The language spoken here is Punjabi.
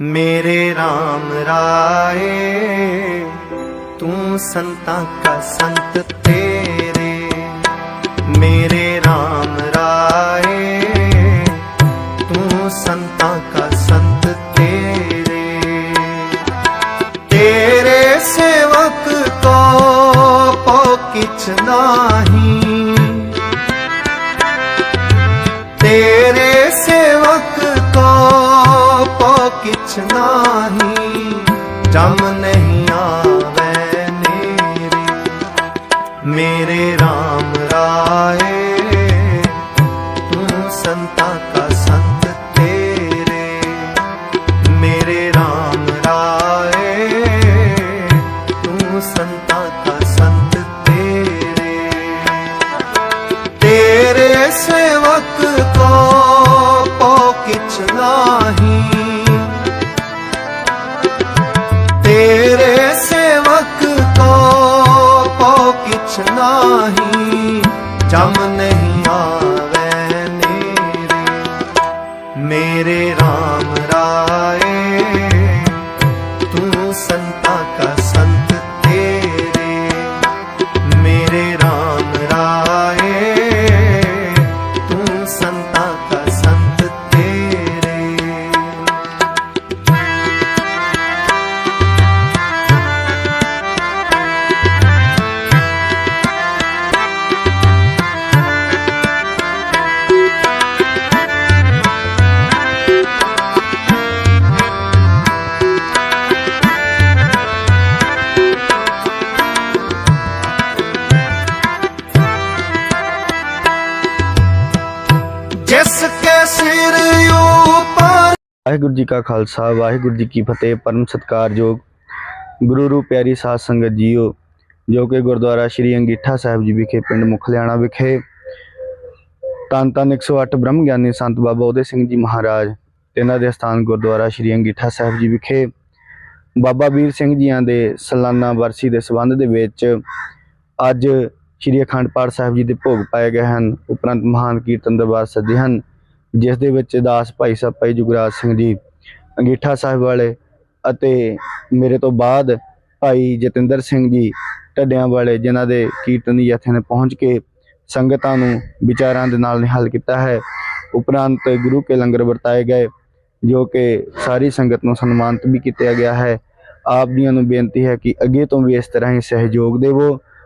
ਮੇਰੇ RAM ਰਾਏ, ਤੂੰ ਸੰਤਾਂ ਕਾ ਸੰਤ ਤੇਰੇ। ਮੇਰੇ RAM ਰਾਏ, ਤੂੰ ਸੰਤਾਂ ਕਾ ਸੰਤ ਤੇਰੇ। ਤੇਰੇ ਸੇਵਕ ਕੋ ਪੋ ਕਿਛ ਨਹੀਂ। ਤੇਰੇ ਸੇਵਕ ਕਿਛ ਨਾਹੀ ਜਮ ਨਹੀਂ ਵਾਹਿਗੁਰੂ ਜੀ ਕਾ ਖਾਲਸਾ, ਵਾਹਿਗੁਰੂ ਜੀ ਕੀ ਫਤਿਹ, ਪਰਮ ਸਤਕਾਰਯੋਗ ਗੁਰੂ ਰੂ ਪਿਆਰੀ ਸਾਧ ਸੰਗਤ ਜੀਓ, ਜੋ ਕਿ ਗੁਰਦੁਆਰਾ ਸ਼੍ਰੀ ਅੰਗੀਠਾ ਸਾਹਿਬ ਜੀ ਵਿਖੇ, ਪਿੰਡ ਮੁਖਲਿਆਣਾ ਵਿਖੇ, ਤਨ ਤਨ 108 ਬ੍ਰਹਮ ਗਿਆਨੀ ਸੰਤ ਬਾਬਾ ਉਹਦੇ ਸਿੰਘ ਜੀ ਮਹਾਰਾਜ ਇਹਨਾਂ ਦੇ ਸਥਾਨ ਗੁਰਦੁਆਰਾ ਸ਼੍ਰੀ ਅੰਗੀਠਾ ਸਾਹਿਬ ਜੀ ਵਿਖੇ, ਬਾਬਾ ਵੀਰ ਸਿੰਘ ਜੀਆਂ ਦੇ ਸਾਲਾਨਾ ਵਰਸੀ ਦੇ ਸਬੰਧ ਦੇ ਵਿੱਚ ਅੱਜ ਸ਼੍ਰੀ ਅਖੰਡ ਪਾਠ ਸਾਹਿਬ ਜੀ ਦੇ ਭੋਗ ਪਾਏ ਗਏ ਹਨ, ਉਪਰੰਤ ਮਹਾਨ ਕੀਰਤਨ ਦਰਬਾਰ ਸੱਜੇ ਹਨ, ਜਿਸ ਦੇ ਵਿੱਚ ਦਾਸ ਭਾਈ ਸਾਹਿਬ ਭਾਈ ਜੁਗਰਾਜ ਸਿੰਘ ਜੀ, ਅੰਗੀਠਾ ਸਾਹਿਬ ਵਾਲੇ ਅਤੇ ਮੇਰੇ ਤੋਂ ਬਾਅਦ ਭਾਈ ਜਤਿੰਦਰ ਸਿੰਘ ਜੀ ਢੱਡਿਆਂ ਵਾਲੇ, ਜਿਨ੍ਹਾਂ ਦੇ ਕੀਰਤਨ ਦੀ ਜਥੇ ਨੇ ਪਹੁੰਚ ਕੇ ਸੰਗਤਾਂ ਨੂੰ ਵਿਚਾਰਾਂ ਦੇ ਨਾਲ ਨਿਹਾਲ ਕੀਤਾ ਹੈ, ਉਪਰੰਤ ਗੁਰੂ ਕੇ ਲੰਗਰ ਵਰਤਾਏ ਗਏ, ਜੋ ਕਿ ਸਾਰੀ ਸੰਗਤ ਨੂੰ ਸਨਮਾਨਿਤ ਵੀ ਕੀਤਾ ਗਿਆ ਹੈ। ਆਪ ਜੀਆਂ ਨੂੰ ਬੇਨਤੀ ਹੈ ਕਿ ਅੱਗੇ ਤੋਂ ਵੀ ਇਸ ਤਰ੍ਹਾਂ ਹੀ ਸਹਿਯੋਗ ਦੇਵੋ।